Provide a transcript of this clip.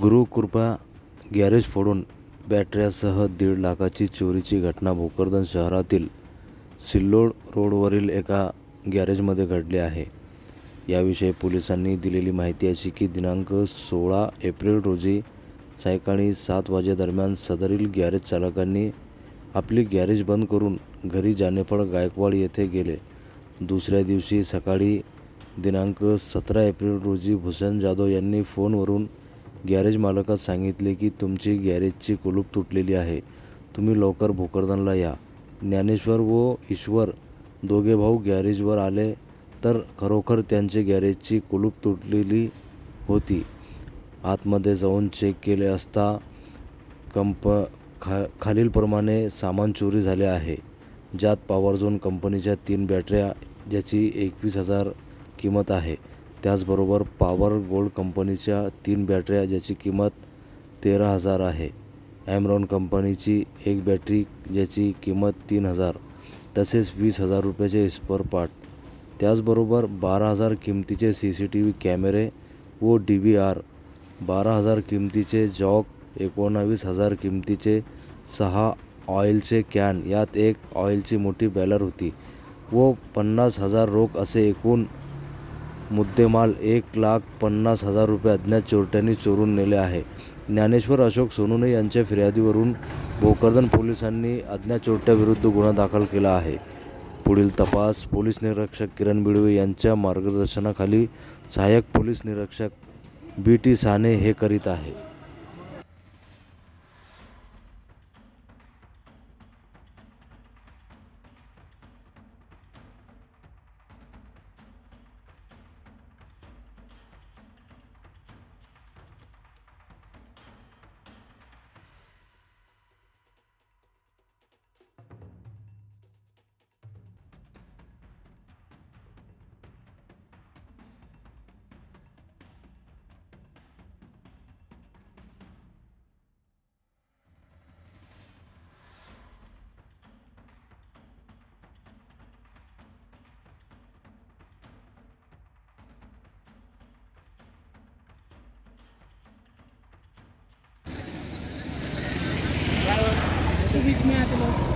Gurukrupa garage फोडून बॅटऱ्यासह दीड लाखाची चोरीची घटना भोकरदन शहरातील सिल्लोड रोडवरील एका गॅरेजमध्ये घडली आहे. याविषयी पोलिसांनी दिलेली माहिती अशी की दिनांक सोळा एप्रिल रोजी सायंकाळी सात वाजेदरम्यान सदरील गॅरेज चालकांनी आपली गॅरेज बंद करून घरी जानेफळ गायकवाड येथे गेले. दुसऱ्या दिवशी सकाळी दिनांक सतरा एप्रिल रोजी भूषण जाधव यांनी फोनवरून गॅरेज मालकास सांगितले की तुमची गॅरेजची कुलूप तुटलेली आहे. तुम्ही लवकर भोकरदनला या. ज्ञानेश्वर व ईश्वर दोघे भाऊ गॅरेजवर आले तर खरोखर त्यांचे गॅरेजची कुलूप तुटलेली होती. आतमध्ये जाऊन चेक केले असता कंप खा खालीलप्रमाणे सामान चोरी झाले आहे. ज्यात पॉवर झोन कंपनीच्या तीन बॅटऱ्या ज्याची एकवीस हजार किंमत आहे. त्याचबरोबर पॉवर गोल्ड कंपनीच्या तीन बॅटऱ्या ज्याची किंमत तेरा हजार आहे. ॲमरॉन कंपनीची एक बॅटरी ज्याची किंमत तीन हजार तसेच वीस हजार रुपयाचे स्पर पार्ट. त्याचबरोबर बारा हजार किमतीचे सी सी टी व्ही कॅमेरे व डी व्ही आर बारा हजार किमतीचे जॉक एकोणावीस हजार किमतीचे सहा ऑइलचे कॅन यात एक ऑइलची मोठी बॅलर होती व पन्नास हजार रोख असे एकूण मुद्देमाल एक लाख पन्नास हजार रुपये अज्ञात चोरट्यांनी चोरून नेले आहे. ज्ञानेश्वर अशोक सोनुने यांच्या फिर्यादीवरून भोकरदन पोलिसांनी अज्ञात चोरट्याविरुद्ध गुन्हा दाखल केला आहे. पुढील तपास पोलीस निरीक्षक किरण बिडवे यांच्या मार्गदर्शनाखाली सहाय्यक पोलीस निरीक्षक बी टी साने हे करीत आहे. बीच में आते लोग